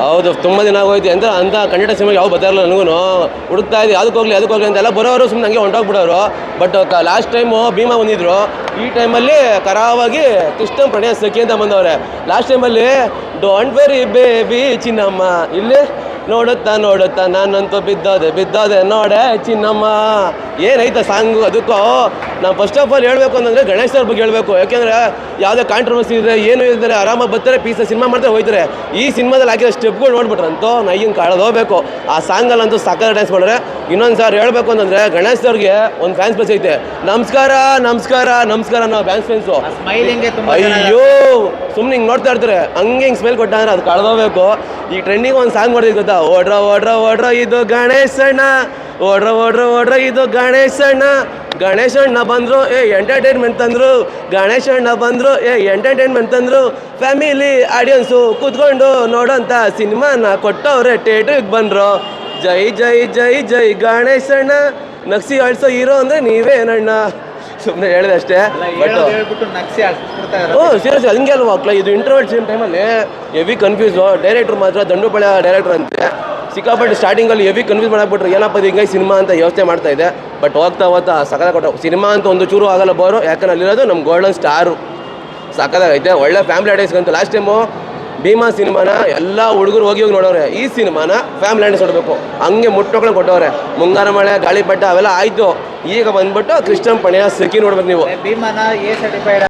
ಹೌದು, ತುಂಬ ದಿನ ಆಗೋಯ್ತು. ಅಂತ ಅಂತ ಕನ್ನಡ ಸಿನಿಮಾ ಯಾವ ಬರ್ತಾರಲ್ಲ ನನಗೂ ಹುಡುಕ್ತಾ ಇದ್ದೀವಿ ಅದಕ್ಕೆ ಹೋಗ್ಲಿ ಅದಕ್ಕೆ ಹೋಗ್ಲಿ ಅಂತೆಲ್ಲ ಬರೋರು ಸುಮ್ಮನೆ ಹಂಗೆ ಹೊಂಟೋಗ್ಬಿಡೋರು. ಬಟ್ ಲಾಸ್ಟ್ ಟೈಮು ಭೀಮಾ ಬಂದಿದ್ರು. ಈ ಟೈಮಲ್ಲಿ ಕರಾವಾಗಿ ಕೃಷ್ಣ ಪ್ರಣಯ ಸಖಿ ಅಂತ ಬಂದವ್ರೆ. ಲಾಸ್ಟ್ ಟೈಮಲ್ಲಿ ಡೋಂಟ್ ವೆರಿ ಬೇಬಿ ಚಿನ್ನಮ್ಮ. ಇಲ್ಲಿ ನೋಡುತ್ತಾ ನೋಡುತ್ತಾ ನಾನಂತೂ ಬಿದ್ದೋದೆ ಬಿದ್ದೋದೆ ನೋಡೆ ಚಿನ್ನಮ್ಮ. ಏನೈತ ಸಾಂಗು, ಅದಕ್ಕೂ? ನಾವು ಫಸ್ಟ್ ಆಫ್ ಆಲ್ ಹೇಳಬೇಕು ಅಂತಂದ್ರೆ ಗಣೇಶ್ ಅವ್ರ ಬಗ್ಗೆ ಹೇಳಬೇಕು. ಯಾಕೆಂದರೆ ಯಾವುದೇ ಕಾಂಟ್ರವರ್ಸಿ ಇದ್ರೆ ಏನು ಇದ್ದಾರೆ ಆರಾಮಾಗಿ ಬರ್ತಾರೆ ಪೀಸ್ ಸಿನಿಮಾ ಮಾಡ್ತಾರೆ ಹೋಯ್ತಾರೆ. ಈ ಸಿನಿಮಾದಲ್ಲಿ ಹಾಕಿರೋ ಸ್ಟೆಪ್ಗಳು ನೋಡ್ಬಿಟ್ರಂತೂ ನೈಗಿನ ಕಾಳದು ಹೋಗ್ಬೇಕು. ಆ ಸಾಂಗಲ್ಲಂತೂ ಸಕ್ಕರೆ ಡ್ಯಾನ್ಸ್ ಮಾಡಿದ್ರೆ ಇನ್ನೊಂದು ಸಾರ್ ಹೇಳಬೇಕು ಅಂತಂದರೆ ಗಣೇಶ್ ಅವ್ರಿಗೆ ಒಂದು ಫ್ಯಾನ್ಸ್ ಬಸ್ ಐತೆ. ನಮಸ್ಕಾರ ನಮಸ್ಕಾರ ನಮಸ್ಕಾರ ನಾವು ಫ್ಯಾನ್ಸ್ ಫ್ಯಾನ್ಸು ಅಯ್ಯೋ ಸುಮ್ಮನೆ ಹಿಂಗೆ ನೋಡ್ತಾ ಇರ್ತಾರೆ. ಹಂಗೆ ಹಿಂಗೆ ಸ್ಮೆಲ್ ಕೊಟ್ಟ ಅಂದರೆ ಅದು ಕಳೆದೋಗ್ಬೇಕು ಈ ಟ್ರೆಂಡಿಂಗ್ ಒಂದು ಸಾಂಗ್ ಮಾಡಿದ್ ಗೊತ್ತಾ? ಓಡ್ರ ಓಡ್ರ ಓಡ್ರ ಇದು ಗಣೇಶಣ್ಣ. ಓಡ್ರ ಓಡ್ರ ಓಡ್ರ ಇದು ಗಣೇಶಣ್ಣ. ಗಣೇಶಣ್ಣ ಬಂದರು ಏ ಎಂಟರ್ಟೈನ್ಮೆಂಟ್ ತಂದ್ರು. ಗಣೇಶಣ್ಣ ಬಂದರು ಏ ಎಂಟರ್ಟೈನ್ಮೆಂಟ್ ತಂದರು. ಫ್ಯಾಮಿಲಿ ಆಡಿಯನ್ಸು ಕೂತ್ಕೊಂಡು ನೋಡೋಂಥ ಸಿನಿಮಾನ ಕೊಟ್ಟವ್ರೆ ಥಿಯೇಟ್ರಿಗೆ ಬಂದರು. ಜೈ ಜೈ ಜೈ ಜೈ ಗಣೇಶಣ್ಣ ನಕ್ಸಿ ಆಡ್ಸೋ ಹೀರೋ ಅಂದ್ರೆ ನೀವೇನಣ್ಣ ಸುಮ್ಮನೆ ಹೇಳಿದೆ ಅಷ್ಟೇ. ಬಟ್. ಓ ಸೀರಿಯಸ್ ಹಂಗೆ ಅಲ್ವಾ ಇದು ಇಂಟರ್ವಲ್ ಸೇಮ್ ಟೈಮಲ್ಲಿ ಹೆವಿ ಕನ್ಫ್ಯೂಸು ಡೈರೆಕ್ಟ್ರು ಮಾತ್ರ ದಂಡುಪಳ ಡೈರೆಕ್ಟರ್ ಅಂತೆ. ಸಿಕ್ಕಾಪಟ್ಟೆ ಸ್ಟಾರ್ಟಿಂಗಲ್ಲಿ ಹೆವಿ ಕನ್ಫ್ಯೂಸ್ ಮಾಡಾಕ್ಬಿಟ್ರು. ಏನಪ್ಪ ಇದು ಹಿಂಗೆ ಸಿನಿಮಾ ಅಂತ ಯೋಚನೆ ಮಾಡ್ತಾ ಇದೆ. ಬಟ್ ಹೋಗ್ತಾ ಹೋಗ್ತಾ ಸಕಲ ಕೊಟ್ಟು ಸಿನಿಮಾ ಅಂತ ಒಂದು ಚೂರು ಆಗಲ್ಲ ಬೋರು ಯಾಕಂದ್ರೆ ಅಲ್ಲಿರೋದು ನಮ್ಮ ಗೋಲ್ಡನ್ ಸ್ಟಾರು ಸಕಲಾಗೈತೆ ಒಳ್ಳೆ ಫ್ಯಾಮಿಲಿ ಆಡಿಯನ್ಸ್ ಅಂತ ಲಾಸ್ಟ್ ಟೈಮು ಭೀಮಾ ಸಿನಿಮಾನ ಎಲ್ಲ ಹುಡುಗರು ಹೋಗಿ ಹೋಗಿ ನೋಡೋರೆ. ಈ ಸಿನಿಮಾನ ಫ್ಯಾಮಿಲಿ ಆಡಿಯನ್ಸ್ ನೋಡಬೇಕು. ಹಂಗೆ ಮುಟ್ಟೋಗಳು ಕೊಟ್ಟವ್ರೆ. ಮುಂಗಾರ ಮಳೆ ಗಾಳಿ ಗಾಳಿಪಟ ಅವೆಲ್ಲ ಆಯಿತು. ಈಗ ಬಂದ್ಬಿಟ್ಟು ಕೃಷ್ಣನ್ ಪಣೆಯ ಸೆಕಿ ನೋಡ್ಬೇಕು ನೀವು. ಭೀಮನ ಎ ಸರ್ಟಿಫೈಡ್